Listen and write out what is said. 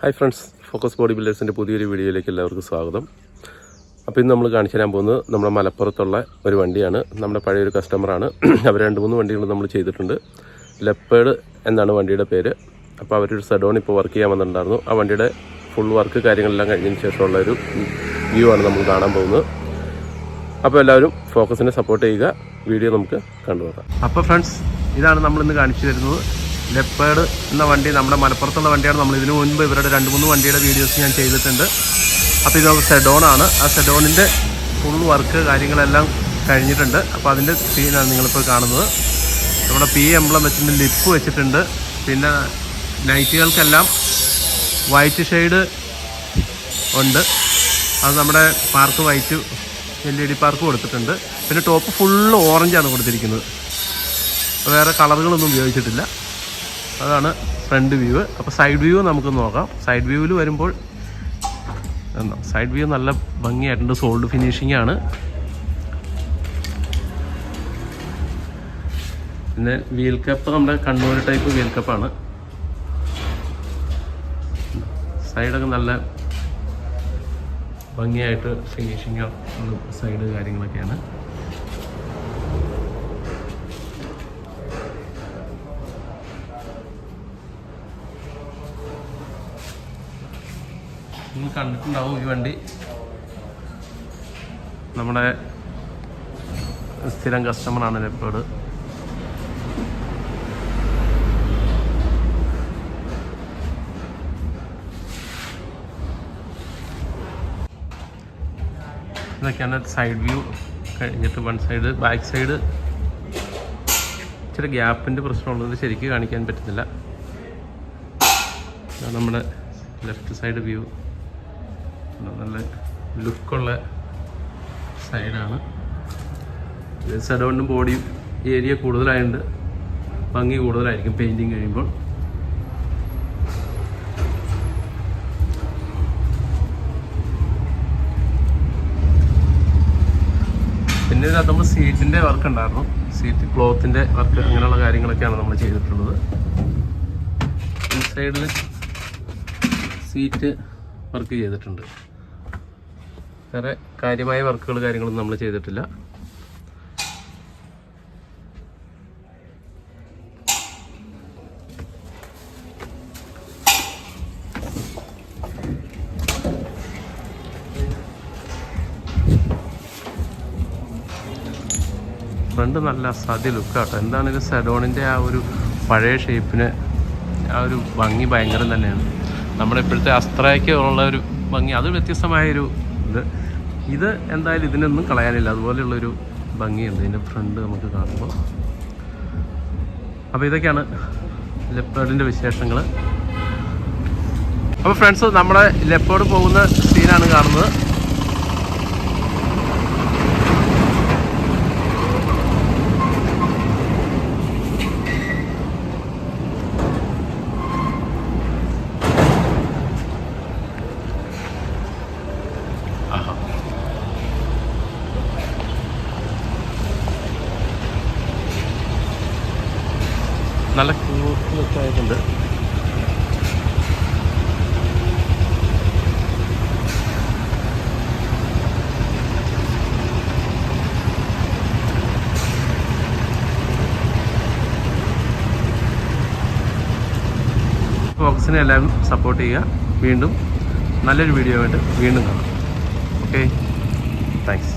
Hi friends focus body ബിൽഡേഴ്സിന്റെ പുതിയൊരു വീഡിയോയിലേക്ക് എല്ലാവർക്കും സ്വാഗതം. അപ്പോൾ ഇന്ന് നമ്മൾ കാണിച്ചു തരാൻ പോകുന്നത് നമ്മുടെ മലപ്പുറത്തുള്ള ഒരു വണ്ടിയാണ്. നമ്മുടെ പഴയൊരു കസ്റ്റമറാണ് അവർ രണ്ട് മൂന്ന് വണ്ടികൾ നമ്മൾ ചെയ്തിട്ടുണ്ട്. ലെപ്പേഡ് എന്നാണ് വണ്ടിയുടെ പേര്. അപ്പോൾ അവരൊരു സെഡോൺ ഇപ്പോൾ വർക്ക് ചെയ്യാൻ വന്നിട്ടുണ്ടായിരുന്നു. ആ വണ്ടിയുടെ ഫുൾ വർക്ക് കാര്യങ്ങളെല്ലാം കഴിഞ്ഞതിന് ശേഷമുള്ള ഒരു വ്യൂ ആണ് നമ്മൾ കാണാൻ പോകുന്നത്. അപ്പോൾ എല്ലാവരും ഫോക്കസിനെ സപ്പോർട്ട് ചെയ്യുക. വീഡിയോ നമുക്ക് കണ്ടുപോകാം അപ്പോൾ ഫ്രണ്ട്സ് ഇതാണ് നമ്മൾ ഇന്ന് കാണിച്ചു തരുന്നത്. ലെപ്പേഡ് എന്ന വണ്ടി നമ്മുടെ മലപ്പുറത്തുള്ള വണ്ടിയാണ്. നമ്മൾ ഇതിനു മുൻപ് ഇവരുടെ രണ്ട് മൂന്ന് വണ്ടിയുടെ വീഡിയോസ് ഞാൻ ചെയ്തിട്ടുണ്ട്. അപ്പോൾ ഇത് സെഡോൺ ആണ്. ആ സെഡോണിന്റെ ഫുൾ വർക്ക് കാര്യങ്ങളെല്ലാം കഴിഞ്ഞിട്ടുണ്ട്. അപ്പോൾ അതിന്റെ സീനാണ് നിങ്ങളിപ്പോൾ കാണുന്നത്. നമ്മുടെ പി എംബ്ലം വെച്ചിട്ടുണ്ട് ലിപ്പ് വെച്ചിട്ടുണ്ട്. പിന്നെ ലൈറ്റുകൾക്കെല്ലാം വൈറ്റ് ഷെയ്ഡ് ഉണ്ട്. അത് നമ്മുടെ park white L E D park കൊടുത്തിട്ടുണ്ട്. പിന്നെ ടോപ്പ് ഫുള്ള് ഓറഞ്ചാണ് കൊടുത്തിരിക്കുന്നത്. വേറെ കളറുകളൊന്നും ഉപയോഗിച്ചിട്ടില്ല. അതാണ് ഫ്രണ്ട് വ്യൂ. അപ്പോൾ സൈഡ് വ്യൂ നമുക്ക് നോക്കാം. സൈഡ് വ്യൂവിൽ വരുമ്പോൾ എന്നാ സൈഡ് വ്യൂ നല്ല ഭംഗിയായിട്ടുണ്ട്. സോൾഡ് ഫിനിഷിംഗ് ആണ്. പിന്നെ വീൽ കപ്പ് നമ്മുടെ കണ്ണൂർ ടൈപ്പ് വീൽ കപ്പാണ് സൈഡൊക്കെ നല്ല ഭംഗിയായിട്ട് ഫിനിഷിങ് സൈഡ് കാര്യങ്ങളൊക്കെയാണ്. നിങ്ങൾ കണ്ടിട്ടുണ്ടാവും ഈ വണ്ടി. നമ്മുടെ സ്ഥിരം കസ്റ്റമറാണ് ലെപ്പേഡ് ഇതൊക്കെയാണ് സൈഡ് വ്യൂ കഴിഞ്ഞിട്ട് വൺ സൈഡ് ബാക്ക് സൈഡ് ഇച്ചിരി ഗ്യാപ്പിന്റെ പ്രശ്നമുള്ളത് ശരിക്കും കാണിക്കാൻ പറ്റുന്നില്ല. നമ്മുടെ ലെഫ്റ്റ് സൈഡ് വ്യൂ നല്ല ലുക്കുള്ള സൈഡാണ്. ഇത് ബോഡിയും ബോഡി ഏരിയ കൂടുതലായതുകൊണ്ട് ഭംഗി കൂടുതലായിരിക്കും പെയിന്റിങ് കഴിയുമ്പോൾ. പിന്നെ ഇതിനകത്ത് നമ്മൾ സീറ്റിന്റെ വർക്ക് ഉണ്ടായിരുന്നു. സീറ്റ് ക്ലോത്തിന്റെ വർക്ക് അങ്ങനെയുള്ള കാര്യങ്ങളൊക്കെയാണ് നമ്മൾ ചെയ്തിട്ടുള്ളത്. ഈ സൈഡിൽ സീറ്റ് വർക്ക് ചെയ്തിട്ടുണ്ട്. വേറെ കാര്യമായ വർക്കുകൾ കാര്യങ്ങളൊന്നും നമ്മൾ ചെയ്തിട്ടില്ല. ഫ്രണ്ട് നല്ല അസാധ്യ ലുക്കാട്ടോ. എന്താണ് ഇത് സെഡോണിന്റെ ആ ഒരു പഴയ ഷേപ്പിന് ആ ഒരു ഭംഗി ഭയങ്കരം തന്നെയാണ്. നമ്മുടെ ഇപ്പോഴത്തെ അസ്ത്രയ്ക്ക് ഉള്ള ഒരു ഭംഗി. അത് വ്യത്യസ്തമായൊരു ഇത്. ഇത് എന്തായാലും ഇതിനൊന്നും കളയാനില്ല. അതുപോലെയുള്ളൊരു ഭംഗിയുണ്ട്. ഇതിന്റെ ഫ്രണ്ട് നമുക്ക് കാണുമ്പോൾ. അപ്പോൾ ഇതൊക്കെയാണ് ലെപ്പേർഡിന്റെ വിശേഷങ്ങൾ അപ്പോൾ ഫ്രണ്ട്സ് നമ്മുടെ ലെപ്പേർഡ് പോകുന്ന സീനാണ് കാണുന്നത്. നല്ല ക്യൂട്ടിലൊക്കെ ആയിട്ടുണ്ട്. ഫോക്സിനെ എല്ലാവരും സപ്പോർട്ട് ചെയ്യുക. വീണ്ടും നല്ലൊരു വീഡിയോ ആയിട്ട് വീണ്ടും കാണാം. Okay thanks